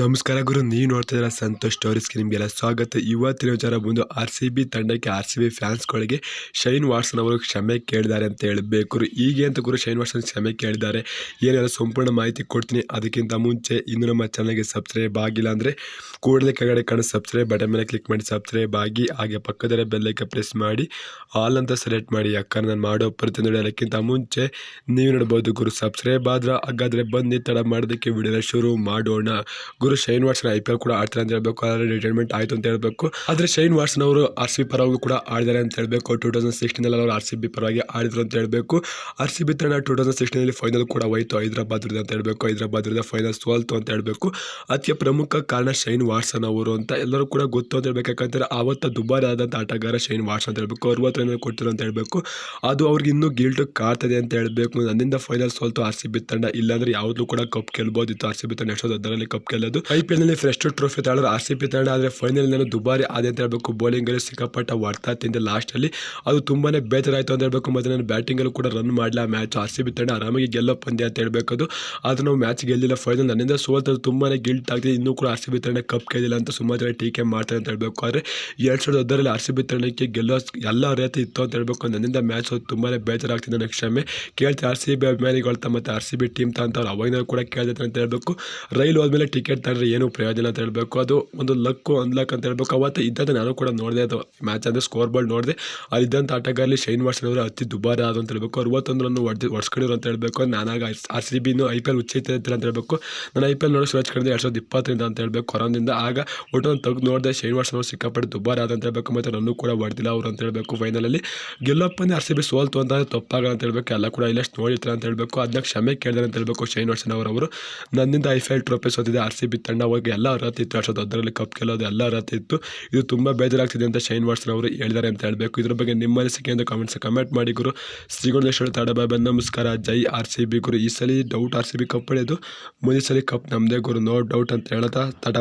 ನಮಸ್ಕಾರ ಗುರು, ನೀವು ನೋಡ್ತಾ ಇದ್ದೀರಾ ಸಂತೋಷ್ ಸ್ಟೋರೀಸ್ಗೆ ನಿಮಗೆಲ್ಲ ಸ್ವಾಗತ. ಇವತ್ತಿನ ವಿಚಾರ ಬಂದು ಆರ್ ಸಿ ಬಿ ತಂಡಕ್ಕೆ ಆರ್ ಸಿ ಬಿ ಫ್ಯಾನ್ಸ್ಗಳಿಗೆ ಶೈನ್ ವಾಟ್ಸನ್ ಅವರು ಕ್ಷಮೆ ಕೇಳಿದ್ದಾರೆ ಅಂತ ಹೇಳಬೇಕು ಹೀಗೆ ಅಂತ ಗುರು, ಶೈನ್ ವಾಟ್ಸನ್ ಕ್ಷಮೆ ಕೇಳಿದ್ದಾರೆ. ಏನೆಲ್ಲ ಸಂಪೂರ್ಣ ಮಾಹಿತಿ ಕೊಡ್ತೀನಿ, ಅದಕ್ಕಿಂತ ಮುಂಚೆ ಇನ್ನು ನಮ್ಮ ಚಾನಲ್ಗೆ ಸಬ್ಸ್ಕ್ರೈಬ್ ಆಗಿಲ್ಲ ಅಂದರೆ ಕೂಡಲೇ ಕೆಳಗಡೆ ಕಾಣೋ ಸಬ್ಸ್ಕ್ರೈಬ್ ಬಟನ್ ಮೇಲೆ ಕ್ಲಿಕ್ ಮಾಡಿ ಸಬ್ಸ್ಕ್ರೈಬ್ ಆಗಿ, ಹಾಗೆ ಪಕ್ಕದಲ್ಲೇ ಬೆಲ್ಲೈಕೆ ಪ್ರೆಸ್ ಮಾಡಿ ಆಲ್ ಅಂತ ಸೆಲೆಕ್ಟ್ ಮಾಡಿ. ಯಾಕಂದ್ರೆ ನಾನು ಮಾಡೋ ಪ್ರತಿ ಅದಕ್ಕಿಂತ ಮುಂಚೆ ನೀವು ನೋಡ್ಬೋದು ಗುರು ಸಬ್ಸ್ಕ್ರೈಬ್ ಆದ್ರೆ ಹಾಗಾದರೆ ಬನ್ನಿ, ತಡ ಮಾಡೋದಕ್ಕೆ ವಿಡಿಯೋನ ಶುರು ಮಾಡೋಣ. ಗುರು Shane Watson I P L ಕೂಡ ಆಡ್ತಾರೆ ಅಂತ ಹೇಳಬೇಕು ಆದರೆ ರಿಟೈರ್ಮೆಂಟ್ ಆಯಿತು ಅಂತ ಹೇಳಬೇಕು ಆದರೆ ಶೈನ್ ವಾಟ್ಸನ್ ಅವರು ಆರ್ ಸಿ ಪರವಾಗಿ ಕೂಡ ಆಡಿದ್ದಾರೆ ಅಂತ ಹೇಳಬೇಕು ಟೂ ತೌಸಂಡ್ ಸಿಕ್ಸ್ಟೀನಲ್ಲಿ ಅವರು ಆರ್ ಸಿ ಬಿ ಪರವಾಗಿ ಆಡಿದ್ರು ಅಂತ ಹೇಳಬೇಕು ಆರ್ ಸಿ ಬಿ ತಂಡ ಟೂ ತೌಸಂಡ್ ಸಿಕ್ಸ್ಟೀನಲ್ಲಿ ಫೈನಲ್ ಕೂಡ ಹೋಯ್ತು ಹೈದರಾಬಾದ್ ಅಂತ ಹೇಳಬೇಕು ಹೈದರಾಬಾದ್ ಫೈನಲ್ ಸೋಲ್ತು ಅಂತ ಹೇಳಬೇಕು ಅತಿ ಪ್ರಮುಖ ಕಾರಣ ಶೈನ್ ವಾಟ್ಸನ್ ಅವರು ಅಂತ ಎಲ್ಲರೂ ಕೂಡ ಗೊತ್ತು ಅಂತ ಹೇಳಬೇಕು ಯಾಕಂದರೆ ಆವತ್ತು ದುಬಾರಿ ಆದಂಥ ಆಟಗಾರ ಶೈನ್ ವಾಟ್ಸ್ ಅಂತ ಹೇಳಬೇಕು ಅರವತ್ತು ರನ್ ಕೊಟ್ಟಿರು ಅಂತ ಹೇಳಬೇಕು ಅದು ಅವ್ರಿಗೆ ಇನ್ನೂ ಗಿಲ್ಟ್ ಕಾಡ್ತದೆ ಅಂತ ಹೇಳಬೇಕು ನನ್ನಿಂದ ಫೈನಲ್ ಸೋಲ್ತು ಆರ್ ಸಿ ಬಿ ತಂಡ ಇಲ್ಲಾಂದ್ರೆ ಯಾವುದೂ ಕೂಡ ಕಪ್ ಗೆಲ್ಬೋದಿತ್ತು ಆರ್ ಸಿ ಬಿ ತಂಡ ಎಷ್ಟೋ ಅದರಲ್ಲಿ ಕಪ್ ಗೆಲ್ಲೋದು ಐ ಪಿ ನಲ್ಲಿ ಫ್ರೆಸ್ಟ್ ಟ್ರೋಫಿ ತಗೊಂಡ್ರೆ ಆರ್ ಸಿ ಪಿ ತಂಡ, ಆದರೆ ಫೈನಲ್ನಲ್ಲಿ ದುಬಾರಿ ಆದ ಅಂತ ಹೇಳ್ಬೇಕು. ಬೌಲಿಂಗ್ ಅಲ್ಲಿ ಸಿಕ್ಕಾಪಟ್ಟ ಹೊಡ್ತಾ ತಿಂದೆ ಲಾಸ್ಟ್ ಅಲ್ಲಿ. ಅದು ತುಂಬಾನೇ ಬೇಜಾರಾಯ್ತು ಅಂತ ಹೇಳ್ಬೇಕು. ಮತ್ತೆ ನಾನು ಬ್ಯಾಟಿಂಗ್ ಅಲ್ಲೂ ಕೂಡ ರನ್ ಮಾಡಲಿಲ್ಲ ಮ್ಯಾಚ್ ಆರ್ ಸಿ ಬಿ ತಂಡ ಆರಾಮಾಗಿ ಗೆಲ್ಲೋ ಪಂದ್ಯ ಅಂತ ಹೇಳ್ಬೇಕು. ಆದ್ರೆ ನಾವು ಮ್ಯಾಚ್ ಗೆಲ್ಲಿಲ್ಲ ಫೈನಲ್ ನನ್ನಿಂದ ಸೋತರು ತುಂಬಾನೇ ಗಿಲ್ಟ್ ಆಗ್ತಿದೆ. ಇನ್ನೂ ಕೂಡ ಆರ್ ಸಿ ಬಿ ತಂಡ ಕಪ್ ಗೆದ್ದಿಲ್ಲ ಅಂತ ಸುಮಾರು ಜನ ಟೀಕೆ ಮಾಡ್ತಾರೆ ಅಂತ ಹೇಳ್ಬೇಕು. ಆದರೆ ಎರಡ್ ಸಾವಿರದ ಹತ್ತರಲ್ಲಿ ಆರ್ ಸಿ ಬಿ ತಂಡಕ್ಕೆ ಗೆಲ್ಲೋ ಎಲ್ಲ ರೀತಿ ಇತ್ತು ಅಂತ ಹೇಳ್ಬೇಕು. ನನ್ನಿಂದ ಮ್ಯಾಚ್ ತುಂಬಾನೇ ಬೇಜಾರಾಗ್ತಿದೆ ನನಗೆ ಕ್ಷಮೆ ಕೇಳ್ತಾರೆ ಆರ್ ಸಿ ಬಿ ಅಭಿಮಾನಿಗಳು ಮತ್ತೆ ಆರ್ ಸಿ ಬಿ ಟೀಮ್ ತಂತವ್ರು ಅವಾಗಿನ ಕೂಡ ಕೇಳ್ತಾರೆ ಅಂತ ಹೇಳ್ಬೇಕು. ರೈಲ್ ಹೋದ್ಮೇಲೆ ಟಿಕೆಟ್ ತಗೊಂಡ್ರೆ ಏನು ಪ್ರಯೋಜನ ಅಂತ ಹೇಳಬೇಕು ಅದು ಒಂದು ಲಕ್ಕು ಅನ್ಲಕ್ ಅಂತ ಹೇಳಬೇಕು ಅವತ್ತು ಇದ್ದಂತೆ ನಾನು ಕೂಡ ನೋಡಿದೆ ಅದು ಮ್ಯಾಚ್ ಅಂದರೆ ಸ್ಕೋರ್ ಬೋರ್ಡ್ ನೋಡಿದೆ ಅಲ್ಲಿದ್ದಂಥ ಆಟಗಾರಲಿ ಶೈನ್ ವಾಟ್ಸನ್ ಅವರು ಅತಿ ದುಬಾರಿ ಆದ ಅಂತ ಹೇಳಬೇಕು ಅರವತ್ತೊಂದು ರನ್ ಹೊಡೆದು ಹೊಡ್ಸ್ಕೊಂಡಿರು ಅಂತ ಹೇಳಬೇಕು ನಾನಾಗ ಆರ್ ಸಿ ಬಿನೂ ಐ ಪಿ ಎಲ್ ಉಚ್ಚೈತೆ ಅಂತ ಹೇಳಬೇಕು ನಾನು ಐ ಪಿ ಎಲ್ ನೋಡಿ ಸರ್ಚ್ ಕಡಿದೆ ಎರಡು ಸಾವಿರದ ಇಪ್ಪತ್ತರಿಂದ ಅಂತ ಹೇಳಬೇಕು ಕೊರೋನಿಂದ ಆಗ ಒಟ್ಟು ಒಂದು ತೆಗೆದು ನೋಡಿದೆ ಶೈನ್ ವಾಟ್ಸನ್ ಅವರು ಸಿಕ್ಕಾಪಟ್ಟೆ ದುಬಾರಿ ಆದ ಅಂತ ಹೇಳಬೇಕು ಮತ್ತು ನನ್ನೂ ಕೂಡ ಹೊಡೆದಿಲ್ಲ ಅವರು ಅಂತ ಹೇಳಬೇಕು ಫೈನಲಲ್ಲಿ ಗೆಲ್ಲಪ್ಪನೇ ಆರ್ ಸಿ ಬಿ ಸೋಲ್ತು ಅಂತ ತಪ್ಪಾಗ ಅಂತ ಹೇಳಬೇಕು ಎಲ್ಲ ಕೂಡ ಇಲ್ಲಷ್ಟು ನೋಡಿರ್ತಾರೆ ಅಂತ ಹೇಳಬೇಕು ಅದನ್ನ ಕ್ಷಮೆ ಕೇಳಿದಾರೆ ಅಂತ ಹೇಳಬೇಕು ಶೈನ್ ವಾಟ್ಸನ್ ಅವರವರು ನನ್ನಿಂದ ಐ ಪಿ ಎಲ್ ಟ್ರೋಫಿ ಸೋತಿದೆ ಆರ್ ಬಿ ತಂಡವಾಗಿ ಎಲ್ಲ ಅರ್ಹತೆ ಇತ್ತು. ಎರಡು ಹತ್ತರಲ್ಲಿ ಕಪ್ ಗೆಲ್ಲೋದು ಎಲ್ಲ ಅರ್ಹತೆ ಇತ್ತು. ಇದು ತುಂಬ ಬೇಜಾರಾಗ್ತಿದೆ ಅಂತ ಶೈನ್ ವಾಟ್ಸನ್ ಅವರು ಹೇಳಿದ್ದಾರೆ ಅಂತ ಹೇಳಬೇಕು. ಇದ್ರ ಬಗ್ಗೆ ನಿಮ್ಮ ಅನಿಸಿಕೆ ಅಂತ ಕಾಮೆಂಟ್ಸ್ ಕಮೆಂಟ್ ಮಾಡಿ ಗುರು. ಶ್ರೀಗುಣೇಶ್ವರ ತಾಡಬಾಬ ನಮಸ್ಕಾರ. ಜೈ ಆರ್ ಸಿ ಬಿ ಗುರು. ಈ ಸಲ doubt R C B cup ಪಡೆಯೋದು ಮುಂದಿನ ಸಲ ಕಪ್ ನಮ್ಮದೇ ಗುರು. ನೋ ಡೌಟ್ ಅಂತ ಹೇಳ್ತಾ ತಾಟ